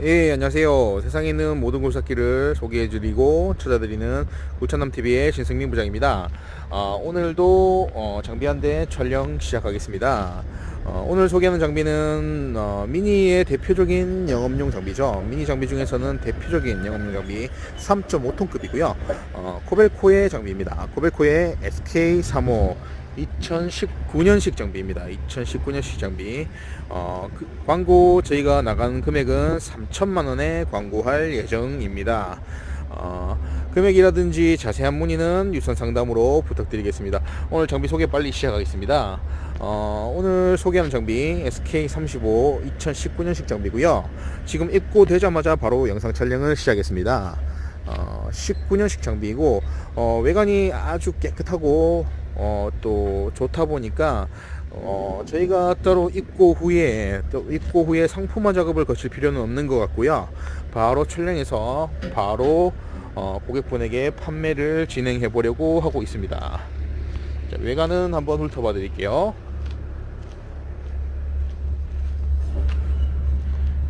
예, 안녕하세요. 세상에 있는 모든 골사기를 소개해드리고 찾아드리는 골찬남TV의 신승민 부장입니다. 아, 오늘도 어, 장비 한 대 촬영 시작하겠습니다. 어, 오늘 소개하는 장비는 어, 미니의 대표적인 영업용 장비죠. 미니 장비 중에서는 대표적인 영업용 장비 3.5톤급이고요. 어, 코벨코의 장비입니다. 코벨코의 SK35 2019년식 장비입니다. 2019년식 장비. 어, 그 광고 저희가 나간 금액은 3천만 원에 광고할 예정입니다. 어, 금액이라든지 자세한 문의는 유선 상담으로 부탁드리겠습니다. 오늘 장비 소개 빨리 시작하겠습니다. 어, 오늘 소개하는 장비 SK35 2019년식 장비고요. 지금 입고되자마자 바로 영상 촬영을 시작했습니다. 어, 19년식 장비이고 어, 외관이 아주 깨끗하고 어, 또 좋다 보니까 어, 저희가 따로 입고 후에 또 입고 후에 상품화 작업을 거칠 필요는 없는 것 같고요. 바로 촬영해서 바로 어, 고객분에게 판매를 진행해 보려고 하고 있습니다. 자, 외관은 한번 훑어봐 드릴게요.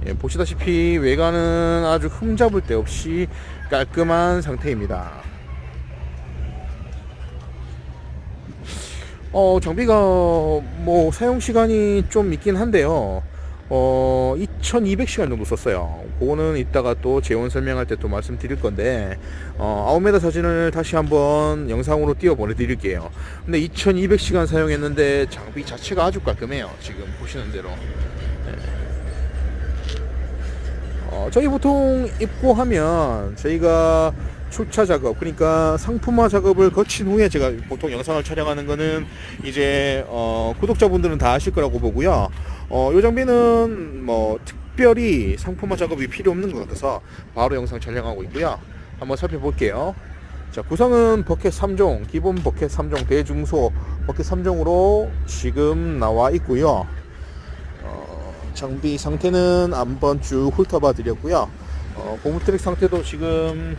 예, 보시다시피 외관은 아주 흠잡을 데 없이 깔끔한 상태입니다. 어, 장비가 뭐 사용 시간이 좀 있긴 한데요. 어, 2200시간 정도 썼어요. 그거는 이따가 또 재원 설명할 때 또 말씀드릴 건데, 어, 아웃메다 사진을 다시 한번 영상으로 띄워 보내드릴게요. 근데 2200시간 사용했는데 장비 자체가 아주 깔끔해요. 지금 보시는 대로. 어, 저희 보통 입고 하면 저희가 출차 작업 그러니까 상품화 작업을 거친 후에 제가 보통 영상을 촬영하는 거는 이제 어, 구독자분들은 다 아실 거라고 보고요. 어, 이 장비는 뭐 특별히 상품화 작업이 필요 없는 것 같아서 바로 영상 촬영하고 있고요. 한번 살펴볼게요. 자, 구성은 버켓 3종, 기본 버켓 3종, 대중소 버켓 3종으로 지금 나와 있고요. 어, 장비 상태는 한번 쭉 훑어봐 드렸고요. 어, 고무 트랙 상태도 지금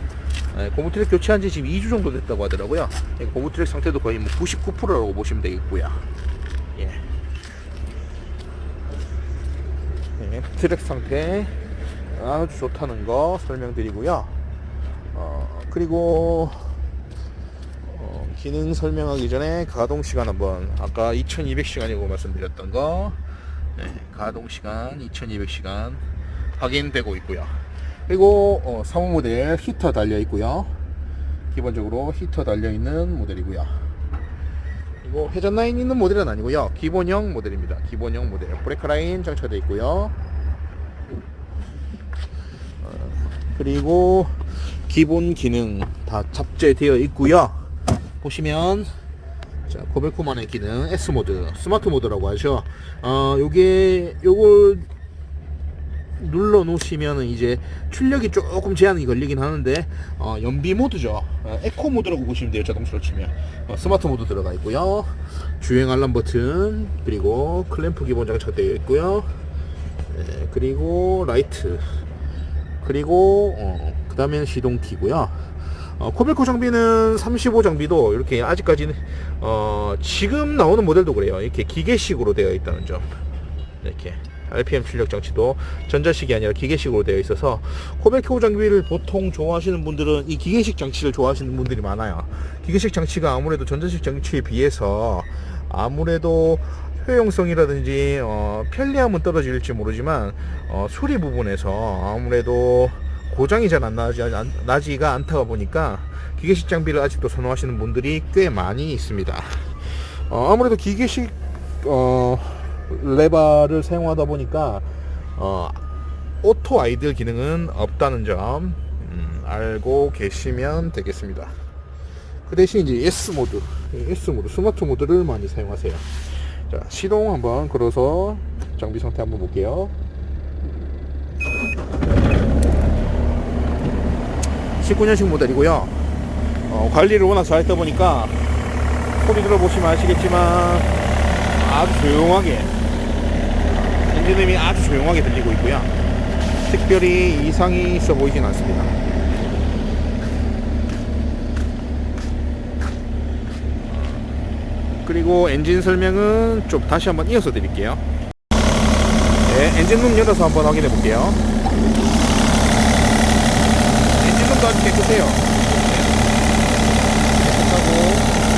네, 고무 트랙 교체한 지 지금 2주 정도 됐다고 하더라고요. 예, 고무 트랙 상태도 거의 뭐 99%라고 보시면 되겠고요. 예. 예, 트랙 상태 아주 좋다는 거 설명드리고요. 어, 그리고 어, 기능 설명하기 전에 가동 시간 한번 아까 2200시간이고 말씀드렸던 거 네, 가동 시간 2200시간 확인되고 있고요. 그리고 어, 사무 모델 히터 달려 있고요. 기본적으로 히터 달려 있는 모델이고요. 그리고 회전 라인 있는 모델은 아니고요. 기본형 모델입니다. 기본형 모델. 브레이크 라인 장착되어 있고요. 어, 그리고 기본 기능 다 탑재되어 있고요. 보시면 자, 코벨코만의 기능 S 모드, 스마트 모드라고 하죠. 어, 요게 요걸 눌러 놓으시면 이제 출력이 조금 제한이 걸리긴 하는데 어, 연비 모드죠. 어, 에코 모드라고 보시면 돼요. 자동차로 치면 어, 스마트 모드 들어가 있고요. 주행 알람 버튼 그리고 클램프 기본 장착되어 있고요. 네, 그리고 라이트 그리고 어, 그 다음에는 시동키고요. 어, 코벨코 장비는 35 장비도 이렇게 아직까지는 어, 지금 나오는 모델도 그래요. 이렇게 기계식으로 되어 있다는 점. 이렇게 RPM 출력 장치도 전자식이 아니라 기계식으로 되어 있어서 코벨코 장비를 보통 좋아하시는 분들은 이 기계식 장치를 좋아하시는 분들이 많아요. 기계식 장치가 아무래도 전자식 장치에 비해서 아무래도 효용성이라든지 어, 편리함은 떨어질지 모르지만 어, 소리 부분에서 아무래도 고장이 잘 안 나지, 안, 나지가 않다 보니까 기계식 장비를 아직도 선호하시는 분들이 꽤 많이 있습니다. 어, 아무래도 기계식 어, 레바를 사용하다 보니까 어, 오토 아이들 기능은 없다는 점 음, 알고 계시면 되겠습니다. 그 대신 이제 S 모드, S 모드, 스마트 모드를 많이 사용하세요. 자, 시동 한번 걸어서 장비 상태 한번 볼게요. 19년식 모델이고요. 어, 관리를 워낙 잘했다 보니까 소리 들어보시면 아시겠지만 아주 조용하게 엔진음이 아주 조용하게 들리고 있고요. 특별히 이상이 있어 보이진 않습니다. 그리고 엔진 설명은 좀 다시 한번 이어서 드릴게요. 네, 엔진 룸 열어서 한번 확인해 볼게요. 시동도 아주 깨끗해요. 깨끗하고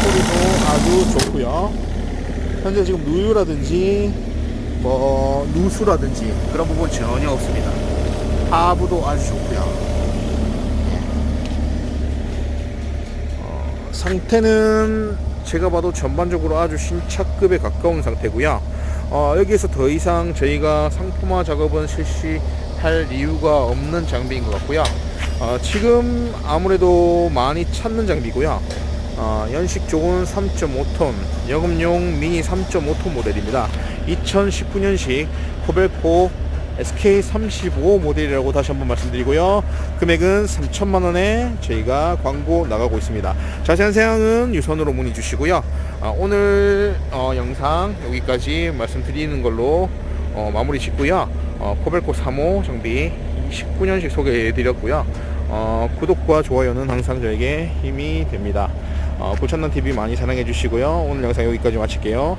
소리도 아주 좋고요. 현재 지금 누유라든지 뭐 누수라든지 그런 부분 전혀 없습니다. 하부도 아주 좋고요. 어, 상태는 제가 봐도 전반적으로 아주 신차급에 가까운 상태고요. 어, 여기에서 더 이상 저희가 상품화 작업은 실시할 이유가 없는 장비인 것 같고요. 어, 지금 아무래도 많이 찾는 장비고요. 어, 연식 좋은 3.5톤 여금용 미니 3.5톤 모델입니다. 2019년식 코벨코 SK35 모델이라고 다시 한번 말씀드리고요. 금액은 3천만 원에 저희가 광고 나가고 있습니다. 자세한 사항은 유선으로 문의 주시고요. 아, 오늘 어, 영상 여기까지 말씀드리는 걸로 어, 마무리 짓고요. 어, 코벨코 3호 정비 19년식 소개해 드렸고요. 어, 구독과 좋아요는 항상 저에게 힘이 됩니다. 어, 고천난 TV 많이 사랑해 주시고요. 오늘 영상 여기까지 마칠게요.